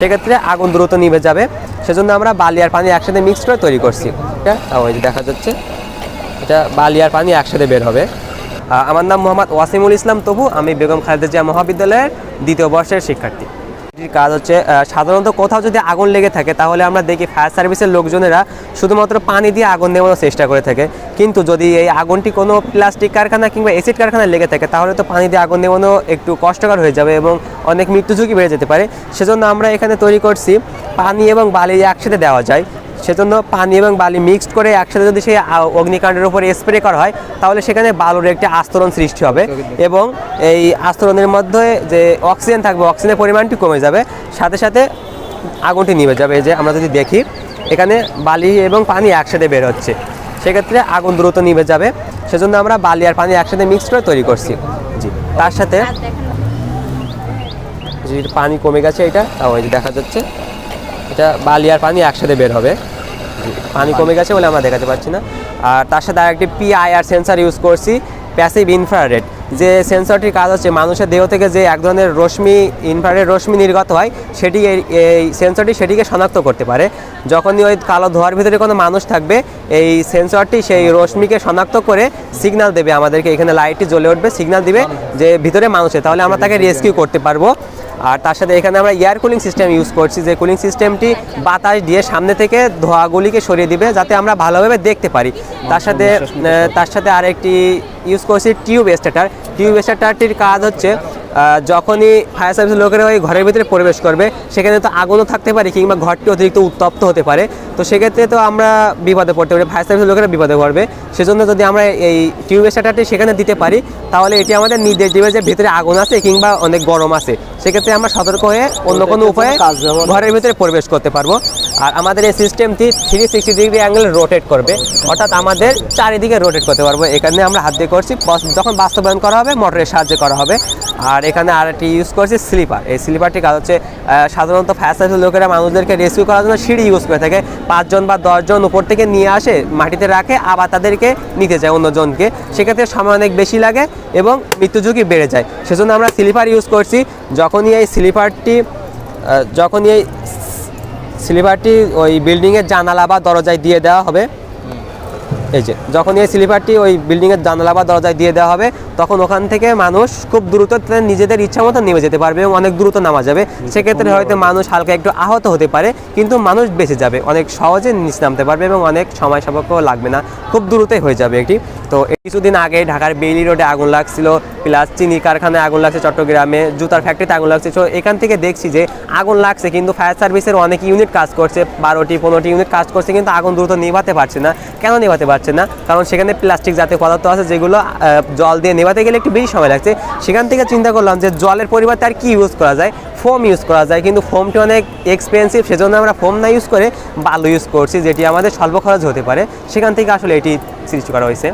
সেক্ষেত্রে আগুন দ্রুত নিভে যাবে। সেজন্য আমরা বালি আর পানি একসাথে মিক্স করে তৈরি করছি। এই যে দেখা যাচ্ছে। এটা বালি আর পানি একসাথে বের হবে। আমার নাম মোহাম্মদ ওয়াসিমুল ইসলাম তবু। আমি বেগম খালেদা জিয়া মহাবিদ্যালয়ের দ্বিতীয় বর্ষের শিক্ষার্থী। কাজ হচ্ছে সাধারণত কোথাও যদি আগুন লেগে থাকে, তাহলে আমরা দেখি ফায়ার সার্ভিসের লোকজনেরা শুধুমাত্র পানি দিয়ে আগুন নেওয়ানোর চেষ্টা করে থাকে। কিন্তু যদি এই আগুনটি কোনো প্লাস্টিক কারখানা কিংবা এসিড কারখানায় লেগে থাকে, তাহলে তো পানি দিয়ে আগুন নেওয়ানো একটু কষ্টকর হয়ে যাবে এবং অনেক মৃত্যু ঝুঁকি বেড়ে যেতে পারে। সেজন্য আমরা এখানে তৈরি করছি পানি এবং বালি একসাথে দেওয়া যায়। সেজন্য পানি এবং বালি মিক্সড করে একসাথে যদি সেই অগ্নিকাণ্ডের উপরে স্প্রে করা হয়, তাহলে সেখানে বালুর একটি আস্তরণ সৃষ্টি হবে এবং এই আস্তরণের মধ্যে যে অক্সিজেন থাকবে অক্সিজেনের পরিমাণটি কমে যাবে। সাথে সাথে আগুনটি নিভে যাবে। যে আমরা যদি দেখি, এখানে বালি এবং পানি একসাথে বের হচ্ছে। সেক্ষেত্রে আগুন দ্রুত নিভে যাবে। সেজন্য আমরা বালি আর পানি একসাথে মিক্স করে তৈরি করছি। জি, তার সাথে যে পানি কমে গেছে এটা তাও এই যে দেখা যাচ্ছে। এটা বালি আর পানি একসাথে বের হবে। পানি কমে গেছে বলে আমরা দেখাতে পারছি না। আর তার সাথে আর আরেকটি পিআইআর সেন্সর ইউজ করছি প্যাসিভ ইনফ্রারেড যে সেন্সরটির কাজ হচ্ছে মানুষের দেহ থেকে যে এক ধরনের রশ্মি ইনফ্রারেড রশ্মি নির্গত হয় সেটি এই- সেন্সরটি সেটিকে শনাক্ত করতে পারে। যখনই ওই কালো ধোয়ার ভিতরে কোনো মানুষ থাকবে এই সেন্সরটি সেই রশ্মিকে শনাক্ত করে সিগনাল দেবে আমাদেরকে। এখানে লাইটটি জ্বলে উঠবে সিগনাল দিবে যে ভিতরে মানুষ তাহলে আমরা তাকে রেস্কিউ করতে পারব। আর তার সাথে এখানে আমরা এয়ার কুলিং সিস্টেম ইউজ করছি যে কুলিং সিস্টেমটি বাতাস দিয়ে সামনে থেকে ধোয়াগুলিকে সরিয়ে দিবে যাতে আমরা ভালোভাবে দেখতে পারি। তার সাথে তার সাথে আরেকটি ইউজ করছি টিউব স্টার্টার টিউব স্টার্টারটির কাজ হচ্ছে যখনই ফায়ার সার্ভিসের লোকেরা ওই ঘরের ভিতরে প্রবেশ করবে সেখানে তো আগুনও থাকতে পারে কিংবা ঘরটি অতিরিক্ত উত্তপ্ত হতে পারে। তো সেক্ষেত্রে তো আমরা বিপদে পড়তে পারি ফায়ার সার্ভিসের লোকেরা বিপদে পড়বে। সেজন্য যদি আমরা এই টিউব স্টার্টারটি সেখানে দিতে পারি তাহলে এটি আমাদের নির্দেশ দেবে যে ভিতরে আগুন আছে কিংবা অনেক গরম আছে। সেক্ষেত্রে আমরা সতর্ক হয়ে অন্য কোনো উপায়ে কাজ ঘরের ভিতরে প্রবেশ করতে পারব। আর আমাদের এই সিস্টেমটি three sixty degree angle rotate করবে। অর্থাৎ আমাদের চারিদিকে রোটেট করতে পারব। এখানে আমরা হাত দিয়ে করছি যখন বাস্তবায়ন করা হবে, মোটরের সাহায্যে করা হবে। আর এখানে আর একটি ইউজ করছি স্লিপার এই স্লিপারটি কাজ হচ্ছে সাধারণত ফায়ার লোকেরা মানুষদেরকে রেস্কিউ করার জন্য সিঁড়ি ইউজ করে থাকে। পাঁচজন বা দশজন উপর থেকে নিয়ে আসে, মাটিতে রাখে, আবার তাদেরকে নিতে যায় অন্যজনকে। সেক্ষেত্রে সময় অনেক বেশি লাগে এবং মৃত্যু ঝুঁকি বেড়ে যায়। সেজন্য আমরা স্লিপার ইউজ করছি। যখনই এই স্লিপারটি যখনই এই স্লিপারটি ওই বিল্ডিংয়ের জানালা বা দরজায় দিয়ে দেওয়া হবে। এই যে যখন এই স্লিপারটি ওই বিল্ডিংয়ের জানালা বা দরজায় দিয়ে দেওয়া হবে তখন ওখান থেকে মানুষ খুব দ্রুত নিজেদের ইচ্ছা মতো নেমে যেতে পারবে এবং অনেক দ্রুত নামা যাবে। সেক্ষেত্রে হয়তো মানুষ হালকা একটু আহত হতে পারে কিন্তু মানুষ বেঁচে যাবে অনেক সহজে নিচ নামতে পারবে এবং অনেক সময় সাপেক্ষ লাগবে না খুব দ্রুতই হয়ে যাবে এটি। তো এই কিছুদিন আগে ঢাকার বেইলি রোডে আগুন লাগছিল প্লাস চিনি কারখানায় আগুন লাগছে চট্টগ্রামে জুতার ফ্যাক্টরিতে আগুন লাগছে। তো এখান থেকে দেখছি যে আগুন লাগছে কিন্তু ফায়ার সার্ভিসের অনেক ইউনিট কাজ করছে বারোটি পনেরোটি ইউনিট কাজ করছে কিন্তু আগুন দ্রুত নেভাতে পারছে না। কেন নিভাতে পারছে না। কারণ সেখানে প্লাস্টিক জাতীয় পদার্থ আছে যেগুলো জল দিয়ে নেভাতে গেলে একটু বেশি সময় লাগছে। সেখান থেকে চিন্তা করলাম যে জলের পরিবর্তে আর কী ইউজ করা যায়? ফোম ইউজ করা যায়, কিন্তু ফোমটি অনেক এক্সপেন্সিভ সেজন্য আমরা ফোম না ইউজ করে বালু ইউজ করছি, যেটি আমাদের স্বল্প খরচ হতে পারে। সেখান থেকে আসলে এটি সৃষ্টি করা হয়েছে।